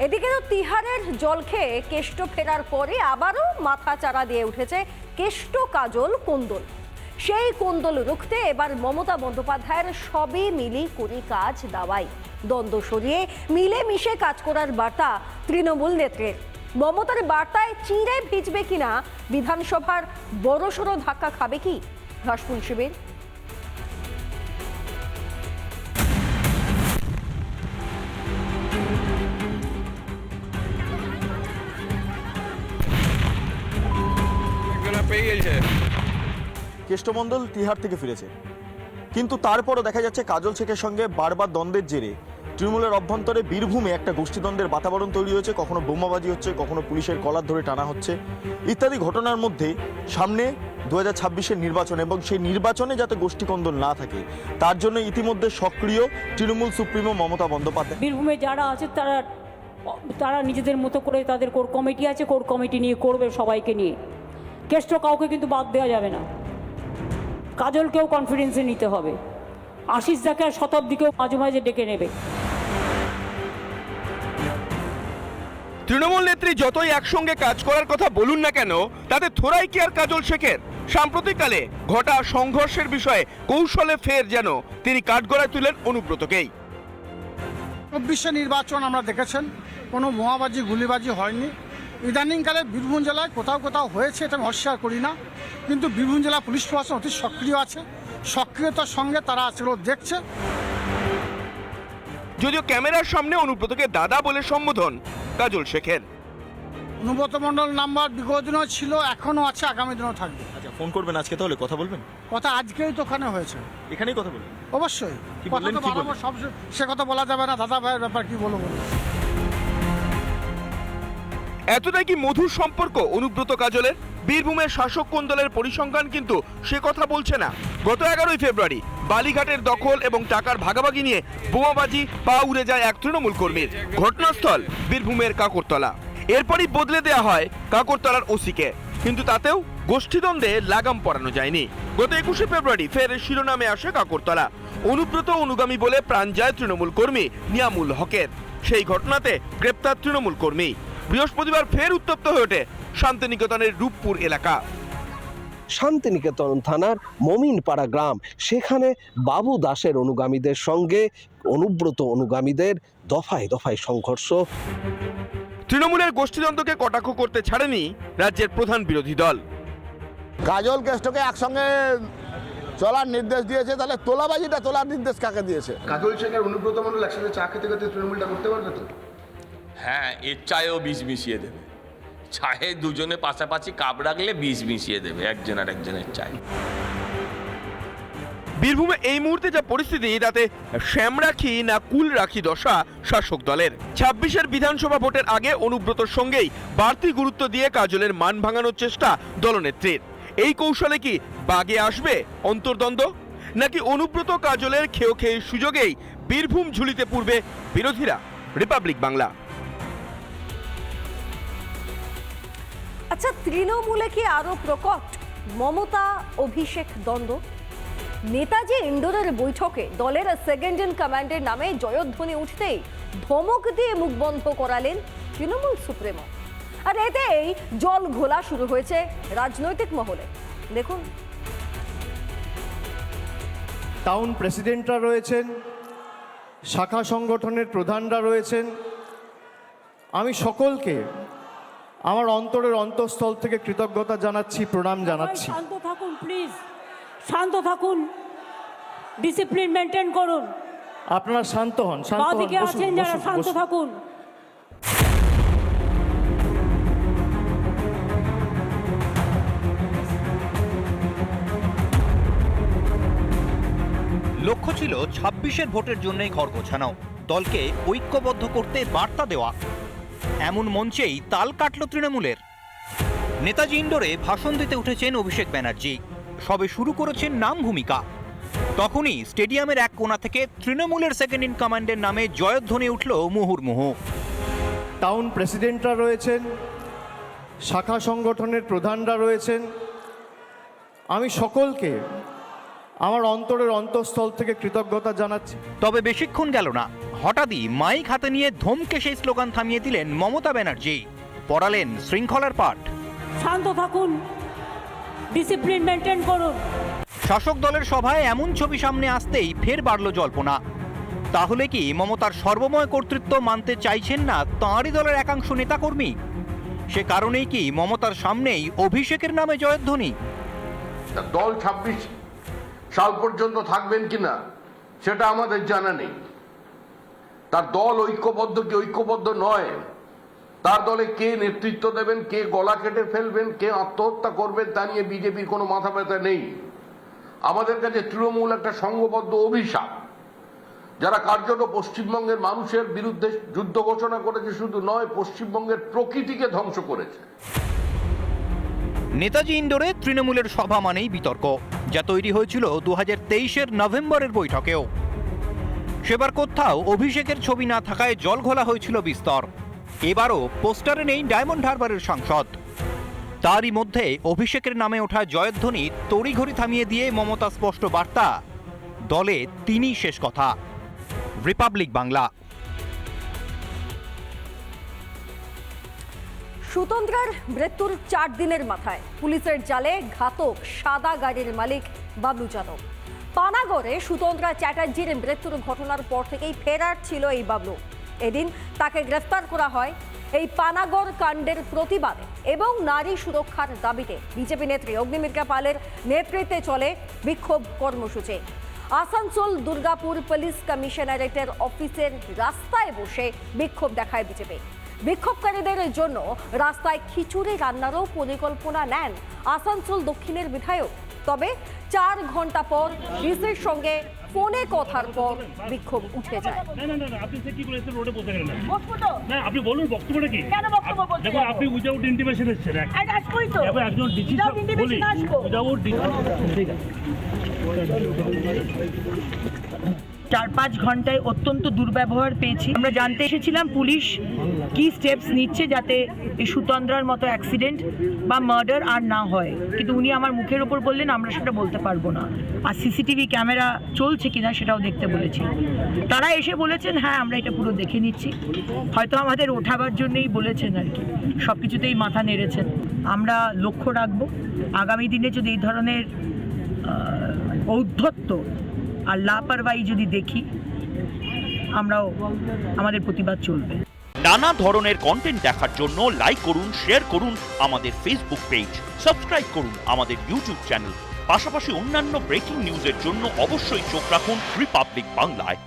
এদিকে তো তিহারের জল খেয়ে কেষ্ট ফেরার পরে আবারও মাথা চারা দিয়ে উঠেছে কেষ্ট কাজল কোন্দল। সেই কোন্দল রুখতে এবার মমতা বন্দ্যোপাধ্যায়ের সবে মিলি করি কাজ দাওয়াই। দ্বন্দ্ব সরিয়ে মিলে মিশে কাজ করার বার্তা তৃণমূল নেত্রের। মমতার বার্তায় চিঁড়ে ভিজবে কিনা বিধানসভার বড়সড় ধাক্কা খাবে কি? ঘাসফুল শিবির। পেয়ে গেছে কেষ্টমণ্ডল তিহার থেকে ফিরেছে। কিন্তু তারপরও দেখা যাচ্ছে কাজল শেখের সঙ্গে বারবার দ্বন্দ্বের জেরে। তৃণমূলের অভ্যন্তরে বীরভূমে একটা গোষ্ঠীদ্বন্দ্বের বাতাবরণ তৈরি হয়েছে কখনো বোমাবাজি হচ্ছে কখনো পুলিশের কলার ধরে টানা হচ্ছে। ইত্যাদি ঘটনার মধ্যে সামনে দু হাজার ছাব্বিশের নির্বাচন এবং সেই নির্বাচনে যাতে গোষ্ঠীকন্দল না থাকে তার জন্য ইতিমধ্যে সক্রিয় তৃণমূল সুপ্রিমো মমতা বন্দ্যোপাধ্যায়। বীরভূমে যারা আছে তারা তারা নিজেদের মতো করে তাদের কোর কমিটি আছে কোর কমিটি নিয়ে করবে সবাইকে নিয়ে। কেষ্ট কাউকে কিন্তু বাদ দেওয়া যাবে না। কাজলকেও কনফিডেন্সে নিতে হবে। আশিস দাকে আর শতাব্দীকেও মাঝে মাঝে ডেকে নেবে। তৃণমূল নেত্রী যতই একসঙ্গে কাজ করার কথা বলুন না কেন তাতে থোড়াই কি আর কাজল শেখের? সাম্প্রতিককালে ঘটা সংঘর্ষের বিষয়ে কৌশলে ফের যেন তিনি কাঠগড়ায় তুলেন অনুব্রতকেই। চব্বিশে নির্বাচন আমরা দেখেছেন কোনো বোমাবাজি গুলিবাজি হয়নি। ইদানিংকালে বীরভূম জেলায় কোথাও কোথাও হয়েছে এটা আমি অস্বীকার করি না। কিন্তু বীরভূম জেলা পুলিশ প্রশাসন অতি সক্রিয় আছে। সক্রিয়তার সঙ্গে তারা সেগুলো দেখছে। যদিও ক্যামেরার সামনে অনুব্রতকে দাদা বলে সম্বোধন কাজল শেখের। অনুব্রত মণ্ডল নাম্বার বিগত দিনও ছিল এখনও আছে আগামী দিনও থাকবে। আচ্ছা ফোন করবেন আজকে তাহলে? কথা বলবেন? কথা আজকেই তো ওখানে হয়েছে। এখানেই কথা বলবেন? অবশ্যই। কথা বললেন, তো বাড়াবো, সব সে কথা বলা যাবে না। দাদা ভাইয়ের ব্যাপার কি বলব? এতটাই কি মধুর সম্পর্ক অনুব্রত কাজলের বীরভূমের শাসক কোন্দলের পরিসংখ্যান কিন্তু সে কথা বলছে না। গত এগারোই ফেব্রুয়ারি বালিঘাটের দখল এবং টাকার ভাগাভাগি নিয়ে বোমাবাজি পা উড়ে যায় এক তৃণমূল কর্মীর। ঘটনাস্থল বীরভূমের কাকরতলা। এরপরই বদলে দেয়া হয় কাকরতলার ওসিকে। কিন্তু তাতেও গোষ্ঠীদ্বন্দ্বে লাগাম পরানো যায়নি। গত একুশে ফেব্রুয়ারি ফের শিরোনামে আসে কাকরতলা। অনুব্রত অনুগামী বলে প্রাণ যায় তৃণমূল কর্মী নিয়ামুল হকের। সেই ঘটনাতে গ্রেপ্তার তৃণমূল কর্মী। বৃহস্পতিবার ফের উত্তপ্ত হয়ে ওঠে শান্তিনিকেতনের রূপপুর এলাকা। শান্তিনিকেতন থানার মমিনপাড়া গ্রাম। সেখানে বাবু দাসের অনুগামীদের সঙ্গে অনুব্রত অনুগামীদের দফায় দফায় সংঘর্ষ। তৃণমূলের গোষ্ঠীদ্বন্দ্বকে কটাক্ষ করতে ছাড়েনি রাজ্যের প্রধান বিরোধী দল। কাজল কেষ্টকে একসঙ্গে চলার নির্দেশ দিয়েছে তাহলে তোলাবাজিটা তোলার নির্দেশ কাকে দিয়েছে? কাজল শেখ আর অনুব্রত মণ্ডল একসাথে চা খেতে খেতে তৃণমূলটা করতে পারবে তো? হ্যাঁ এর চায়েও বিষ মিশিয়ে দেবে। চায়ে দুজনে পাশাপাশি কাপ রাখলে বিষ মিশিয়ে দেবে, একজন আর একজনের চায়। বীরভূমে এই মুহূর্তে যা পরিস্থিতি, তাতে শ্যাম রাখি না কুল রাখি দশা শাসক দলের। ছাব্বিশের বিধানসভা ভোটের আগে অনুব্রতর সঙ্গেই বাড়তি গুরুত্ব দিয়ে কাজলের মান ভাঙানোর চেষ্টা দলনেত্রীর। এই কৌশলে কি বাগে আসবে অন্তর্দ্বন্দ্ব? নাকি অনুব্রত কাজলের খেয়ে খেয়ে সুযোগেই বীরভূম ঝুলিতে পূর্বে বিরোধীরা, রিপাবলিক বাংলা? আচ্ছা তৃণমূলে কি আরও প্রকট? মমতা, অভিষেক দ্বন্দ্ব? নেতাজি ইন্ডোরের বৈঠকে দলের সেকেন্ড ইন কমান্ডের নামে জয়ধ্বনি উঠতেই ধমক দিয়ে মুখ বন্ধ করালেন তৃণমূল সুপ্রিমো। আর এতেই জল ঘোলা শুরু হয়েছে রাজনৈতিক মহলে। দেখুন। টাউন প্রেসিডেন্টরা রয়েছেন, শাখা সংগঠনের প্রধানরা রয়েছেন। আমি সকলকে আমার অন্তরের অন্তঃস্থল থেকে কৃতজ্ঞতা জানাচ্ছি প্রণাম জানাচ্ছি। শান্ত থাকুন প্লিজ শান্ত থাকুন। ডিসিপ্লিন মেনটেন করুন। আপনারা শান্ত হন শান্ত হন আছেন যারা শান্ত থাকুন। লক্ষ্য ছিল ছাব্বিশের ভোটের জন্যই ঘর গোছানো। দলকে ঐক্যবদ্ধ করতে বার্তা দেওয়া। এমন মঞ্চেই তাল কাটল তৃণমূলের। নেতাজি ইন্ডোরে ভাষণ দিতে উঠেছেন অভিষেক ব্যানার্জি। সবে শুরু করেছেন নাম ভূমিকা। তখনই স্টেডিয়ামের এক কোণা থেকে তৃণমূলের সেকেন্ড ইন কমান্ডের নামে জয়ধ্বনি উঠল মুহুর্মুহু টাউন প্রেসিডেন্টরা রয়েছেন, শাখা সংগঠনের প্রধানরা রয়েছেন। আমি সকলকে আমার অন্তরের অন্তঃস্থল থেকে কৃতজ্ঞতা জানাচ্ছি। তবে বেশিক্ষণ গেল না। হঠাৎই মাইক হাতে নিয়ে ধমকে সেই স্লোগান থামিয়ে দিলেন মমতা ব্যানার্জি। পড়ালেন শৃঙ্খলার পাঠ। শান্ত থাকুন। ডিসিপ্লিন মেনটেন করুন। শাসক দলের সভায় এমন ছবি সামনে আসতেই ফের বাড়ল জল্পনা। তাহলে কি মমতার সর্বময় কর্তৃত্ব মানতে চাইছেন না তাঁরই দলের একাংশ নেতাকর্মী? সে কারণেই কি মমতার সামনেই অভিষেকের নামে জয়ধ্বনি? দল ছাব্বিশ সাল পর্যন্ত থাকবেন কিনা, সেটা আমাদের জানা নেই। তার দল ঐক্যবদ্ধ কি ঐক্যবদ্ধ নয়? তার দলে কে নেতৃত্ব দেবেন, কে গলা কেটে ফেলবেন, কে আত্মহত্যা করবেন, তা নিয়ে বিজেপির কোনো মাথা ব্যথা নেই। আমাদের কাছে তৃণমূল একটা সংঘবদ্ধ অভিশাপ। যারা কার্যত পশ্চিমবঙ্গের মানুষের বিরুদ্ধে যুদ্ধ ঘোষণা করেছে, শুধু নয়, পশ্চিমবঙ্গের প্রকৃতিকে ধ্বংস করেছে। নেতাজি ইন্ডোরে তৃণমূলের সভা মানেই বিতর্ক, যা তৈরি হয়েছিল দু হাজার তেইশের নভেম্বরের বৈঠকেও। সেবার কোথাও অভিষেকের ছবি না থাকায় জল ঘোলা হয়েছিল বিস্তর। এবারও পোস্টারে নেই ডায়মন্ড হারবারের সাংসদ। তারই মধ্যে অভিষেকের নামে ওঠা জয়ধ্বনি তড়িঘড়ি থামিয়ে দিয়ে মমতা স্পষ্ট বার্তা, দলে তিনি শেষ কথা। রিপাবলিক বাংলা সুতন্দ্রার মৃত্যুর চার দিনের মাথায় পুলিশের জালে ঘাতক সাদা গাড়ির মালিক বাবলু যাদব। পানাগড়ে সুতন্দ্রা চ্যাটার্জির মৃত্যুর ঘটনার পর থেকেই ফেরার ছিল এই বাবলু। এদিন তাকে গ্রেফতার করা হয় এই পানাগড় কাণ্ডের প্রতিবাদে এবং নারী সুরক্ষার দাবিতে বিজেপি নেত্রী অগ্নিমিত্রা পালের নেতৃত্বে চলে বিক্ষোভ কর্মসূচি। আসানসোল দুর্গাপুর পুলিশ কমিশনারেটের অফিসের রাস্তায় বসে বিক্ষোভ দেখায় বিজেপি। বিক্ষোভকারীদের জন্য রাস্তায় খিচুড়ি রান্নারও পরিকল্পনা নেন আসানসোল দক্ষিণের বিধায়ক। তবে চার ঘণ্টা পর ডিসির সঙ্গে ফোনে কথার পর বিক্ষোভ উঠে যায়। না না না না, আপনি কি করে রোডে বসে গেলেন? না আপনি বলুন বক্তব্যটা কি? দেখুন আপনি উইদাউট ইন্টিমেশন এসেছেন এক- এবার একজন ডিসি বলি উইদাউট ঠিক আছে। চার পাঁচ ঘন্টায় অত্যন্ত দুর্ব্যবহার পেয়েছি। আমরা জানতে এসেছিলাম পুলিশ কি স্টেপস নিচ্ছে যাতে এই সুতন্দ্রার মতো অ্যাক্সিডেন্ট বা মার্ডার আর না হয়। কিন্তু উনি আমার মুখের ওপর বললেন, আমরা সেটা বলতে পারব না। আর সিসিটিভি ক্যামেরা চলছে কিনা সেটাও দেখতে বলেছি। তারা এসে বলেছেন হ্যাঁ আমরা এটা পুরো দেখে নিচ্ছি। হয়তো আমাদের ওঠাবার জন্যই বলেছেন আর কি। সব কিছুতেই মাথা নেড়েছেন। আমরা লক্ষ্য রাখব। আগামী দিনে যদি এই ধরনের ঔদ্ধত্য আর লাপারবাহি যদি দেখি, আমরাও আমাদের প্রতিবাদ চলবে। নানা ধরনের কন্টেন্ট দেখার জন্য লাইক করুন শেয়ার করুন আমাদের ফেসবুক পেজ সাবস্ক্রাইব করুন আমাদের ইউটিউব চ্যানেল পাশাপাশি অন্যান্য ব্রেকিং নিউজের জন্য অবশ্যই চোখ রাখুন রিপাবলিক বাংলায়